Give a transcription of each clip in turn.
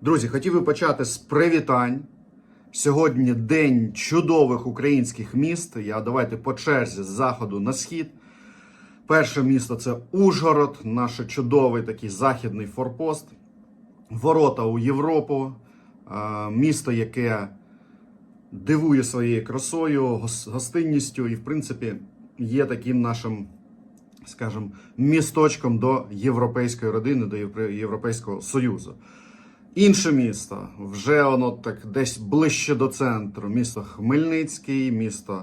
Друзі, хотів би почати з привітань. Сьогодні день чудових українських міст. Я давайте по черзі з заходу на схід. Перше місто це Ужгород, наш чудовий такий західний форпост. Ворота у Європу. Місто, яке дивує своєю красою, гостинністю і, в принципі, є таким нашим, скажімо, місточком до європейської родини, до Європейського Союзу. Інше місто вже воно так десь ближче до центру. Місто Хмельницький, місто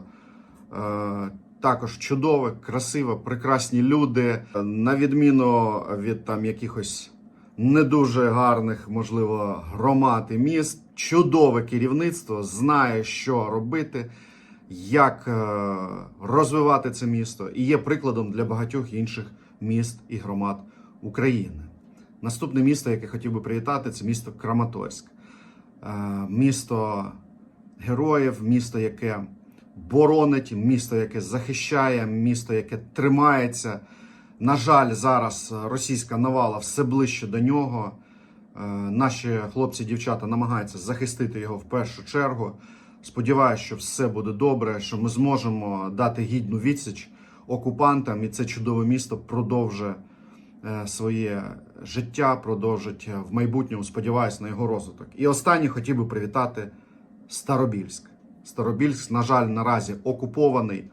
е, також чудове, красиве, прекрасні люди. На відміну від там якихось не дуже гарних, можливо, громад і міст, чудове керівництво знає, що робити, як е, розвивати це місто, і є прикладом для багатьох інших міст і громад України. Наступне місто, яке хотів би привітати, це місто Краматорськ. Е, Місто героїв, місто, яке боронить, місто, яке захищає, місто, яке тримається. На жаль, зараз російська навала все ближче до нього. Е, Наші хлопці дівчата намагаються захистити його в першу чергу. Сподіваюся, що все буде добре, що ми зможемо дати гідну відсіч окупантам, і це чудове місто продовжує своє життя, продовжить е, в майбутньому, сподіваюся, на його розвиток. І останнє хотів би привітати Старобільськ. Старобільськ, на жаль, наразі окупований.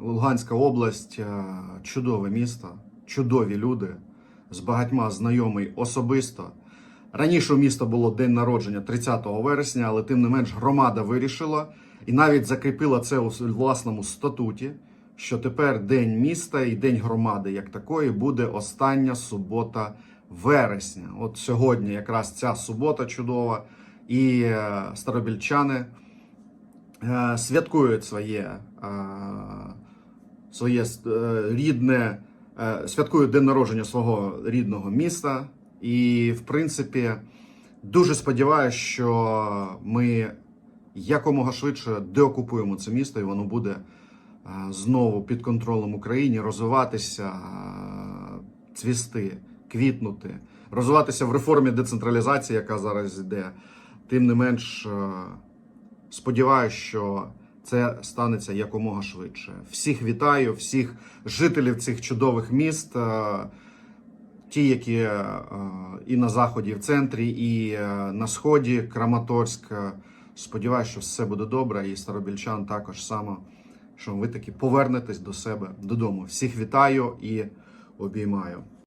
Луганська область е, чудове місто, чудові люди, з багатьма знайомий особисто. Раніше у міста було день народження 30 вересня, але тим не менш громада вирішила і навіть закріпила це у власному статуті, що тепер день міста і день громади як такої буде остання субота вересня. От сьогодні якраз ця субота чудова, і е, старобільчани е, святкують своє, е, своє рідне, святкують день народження свого рідного міста. І, в принципі, дуже сподіваюся, що ми якомога швидше деокупуємо це місто, і воно буде знову під контролем України, розвиватися, е, цвісти, квітнути, розвиватися в реформі децентралізації, яка зараз йде. Тим не менш, е, сподіваюся, що це станеться якомога швидше. Всіх вітаю, всіх жителів цих чудових міст. е, Ті, які е, і на заході, і в центрі, і е, на сході, Краматорськ. Е, Сподіваюся, що все буде добре, і старобільчан також само, що ви таки повернетесь до себе додому. Всіх вітаю і обіймаю.